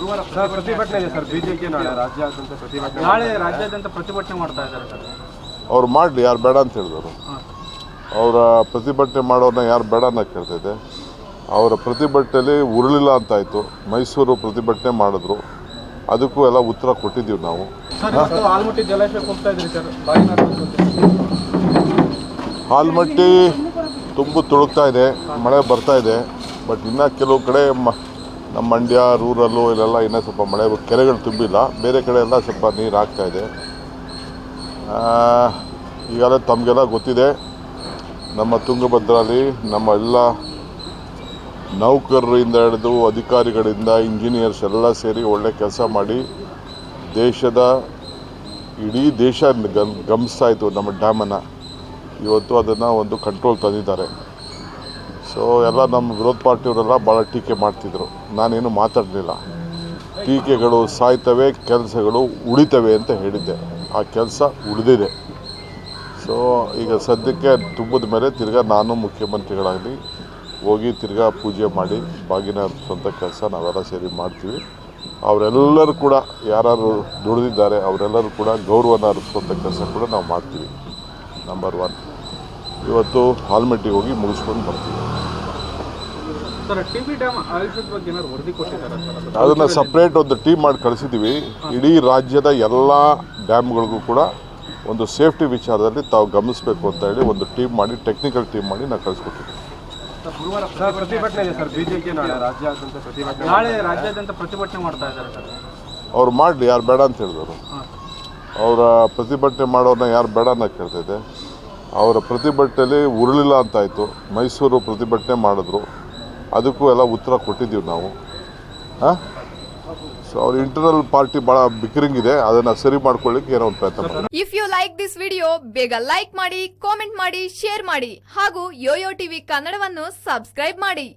ಗುರುವಾರ ಸರ್ ಪ್ರತಿಭಟನೆ ಇದೆ ಸರ್. ಬಿಜೆಪಿ ನಾಳೆ ರಾಜ್ಯಾದ್ಯಂತ ಪ್ರತಿಭಟನೆ ನಾಳೆ ರಾಜ್ಯಾದ್ಯಂತ ಪ್ರತಿಭಟನೆ ಮಾಡ್ತಾ ಇದ್ದಾರೆ ಸರ್. ಅವ್ರು ಮಾಡಲಿ ಯಾರು ಬೇಡ ಅಂತ ಹೇಳಿದವರು. ಅವರ ಪ್ರತಿಭಟನೆ ಮಾಡೋರನ್ನ ಯಾರು ಬೇಡ ಅನ್ನೋ ಕೇಳ್ತೈತೆ ಅವರ ಪ್ರತಿಭಟನೆಯಲ್ಲಿ ಉರುಳಿಲ್ಲ ಅಂತಾಯಿತು. ಮೈಸೂರು ಪ್ರತಿಭಟನೆ ಮಾಡಿದ್ರು. ಅದಕ್ಕೂ ಎಲ್ಲ ಉತ್ತರ ಕೊಟ್ಟಿದ್ದೀವಿ ನಾವು. ಸರ್ ಆಲ್ಮಟ್ಟಿ ಜಲಾಶಯ ಹೋಗ್ತಾ ಇದ್ರಿ ಸರ್. ಬಾಯಿನಾರು ಹಾಲ್ಮಟ್ಟಿ ತುಂಬು ತುಳುಕ್ತಾ ಇದೆ. ಮಳೆ ಬರ್ತಾ ಇದೆ. ಬಟ್ ಇನ್ನೂ ಕೆಲವು ಕಡೆ ಮ ನಮ್ಮ ಮಂಡ್ಯ ರೂರಲ್ಲು ಇಲ್ಲೆಲ್ಲ ಇನ್ನೂ ಸ್ವಲ್ಪ ಮಳೆ ಕೆರೆಗಳು ತುಂಬಿಲ್ಲ. ಬೇರೆ ಕಡೆ ಎಲ್ಲ ಸ್ವಲ್ಪ ನೀರು ಆಗ್ತಾ ಇದೆ. ಆ, ಈಗಾಗಲೇ ತಮಗೆಲ್ಲ ಗೊತ್ತಿದೆ. ನಮ್ಮ ತುಂಗಭದ್ರಲ್ಲಿ ನಮ್ಮ ಎಲ್ಲ ನೌಕರರಿಂದ ಹಿಡಿದು ಅಧಿಕಾರಿಗಳಿಂದ ಇಂಜಿನಿಯರ್ಸ್ ಎಲ್ಲ ಸೇರಿ ಒಳ್ಳೆ ಕೆಲಸ ಮಾಡಿ ದೇಶದ ಇಡೀ ದೇಶ ಗಮ್ ಗಮನಿಸ್ತಾ ಇತ್ತು ನಮ್ಮ ಡ್ಯಾಮನ್ನು. ಇವತ್ತು ಅದನ್ನು ಒಂದು ಕಂಟ್ರೋಲ್ ತಂದಿದ್ದಾರೆ. ಸೊ ಎಲ್ಲ ನಮ್ಮ ವಿರೋಧ ಪಾರ್ಟಿಯವರೆಲ್ಲ ಭಾಳ ಟೀಕೆ ಮಾಡ್ತಿದ್ರು. ನಾನೇನು ಮಾತಾಡಲಿಲ್ಲ. ಟೀಕೆಗಳು ಸಾಯ್ತವೆ, ಕೆಲಸಗಳು ಉಳಿತವೆ ಅಂತ ಹೇಳಿದ್ದೆ. ಆ ಕೆಲಸ ಉಳಿದಿದೆ. ಸೊ ಈಗ ಸದ್ಯಕ್ಕೆ ತುಂಬಿದ ಮೇಲೆ ತಿರ್ಗಾ ನಾನು ಮುಖ್ಯಮಂತ್ರಿಗಳಾಗಲಿ ಹೋಗಿ ತಿರ್ಗಾ ಪೂಜೆ ಮಾಡಿ ಬಾಗಿನ ಅರ್ಪಿಸುವಂಥ ಕೆಲಸ ನಾವೆಲ್ಲ ಸೇರಿ ಮಾಡ್ತೀವಿ. ಅವರೆಲ್ಲರೂ ಕೂಡ ಯಾರು ದುಡಿದಿದ್ದಾರೆ, ಅವರೆಲ್ಲರೂ ಕೂಡ ಗೌರವನ ಅರ್ಪಿಸುವಂಥ ಕೆಲಸ ಕೂಡ ನಾವು ಮಾಡ್ತೀವಿ. ನಂಬರ್ ಒನ್ ಇವತ್ತು ಹಾಲ್ಮೆಟ್ಟಿಗೆ ಹೋಗಿ ಮುಗಿಸ್ಕೊಂಡು ಬರ್ತೀವಿ. ಅದನ್ನು ಸಪ್ರೇಟ್ ಒಂದು ಟೀಮ್ ಮಾಡಿ ಕಳಿಸಿದ್ದೀವಿ ಇಡೀ ರಾಜ್ಯದ ಎಲ್ಲ ಡ್ಯಾಮ್ಗಳಿಗೂ ಕೂಡ ಒಂದು ಸೇಫ್ಟಿ ವಿಚಾರದಲ್ಲಿ ತಾವು ಗಮನಿಸಬೇಕು ಅಂತ ಹೇಳಿ ಒಂದು ಟೀಮ್ ಮಾಡಿ ಟೆಕ್ನಿಕಲ್ ಟೀಮ್ ಮಾಡಿ ನಾವು ಕಳಿಸ್ಕೊಟ್ಟಿದ್ದೀವಿ. ಸರ್ ಪ್ರತಿಭಟನೆ ಇದೆ ಸರ್ ಬಿಜೆಪಿ ನಾಳೆ ರಾಜ್ಯಾದ್ಯಂತ ಪ್ರತಿಭಟನೆ ನಾಳೆ ರಾಜ್ಯಾದ್ಯಂತ ಪ್ರತಿಭಟನೆ ಮಾಡ್ತಾ ಸರ್. ಅವ್ರು ಮಾಡಲಿ ಯಾರು ಬೇಡ ಅಂತ ಹೇಳಿದವರು. ಅವರ ಪ್ರತಿಭಟನೆ ಮಾಡೋರನ್ನ ಯಾರು ಬೇಡ ಅನ್ನೋ ಕೇಳ್ತೈತೆ ಅವರ ಪ್ರತಿಭಟನೆಯಲ್ಲಿ ಉರುಳಿಲ್ಲ ಅಂತಾಯಿತು ಮೈಸೂರು ಪ್ರತಿಭಟನೆ ಮಾಡಿದ್ರು. ಅದಕ್ಕೂ ಎಲ್ಲ ಉತ್ತರ ಕೊಟ್ಟಿದ್ದೀವಿ ನಾವು. ಹಾಂ? ಸೊ ಅವ್ರ ಇಂಟರ್ನಲ್ ಪಾರ್ಟಿ ಭಾಳ ಬಿಕ್ಕರಿಂಗ್ ಇದೆ ಅದನ್ನು ಸರಿ ಮಾಡ್ಕೊಳ್ಳಿಕ್ಕೆ ಏನೋ ಒಂದು ಪ್ರಯತ್ನ if you like this video ಬೇಗ ಲೈಕ್ ಮಾಡಿ ಕಾಮೆಂಟ್ ಮಾಡಿ ಶೇರ್ ಮಾಡಿ. ಹಾಗೂ ಯೋಯೋ ಟಿವಿ ಕನ್ನಡವನ್ನು ಸಬ್ಸ್ಕ್ರೈಬ್ ಮಾಡಿ.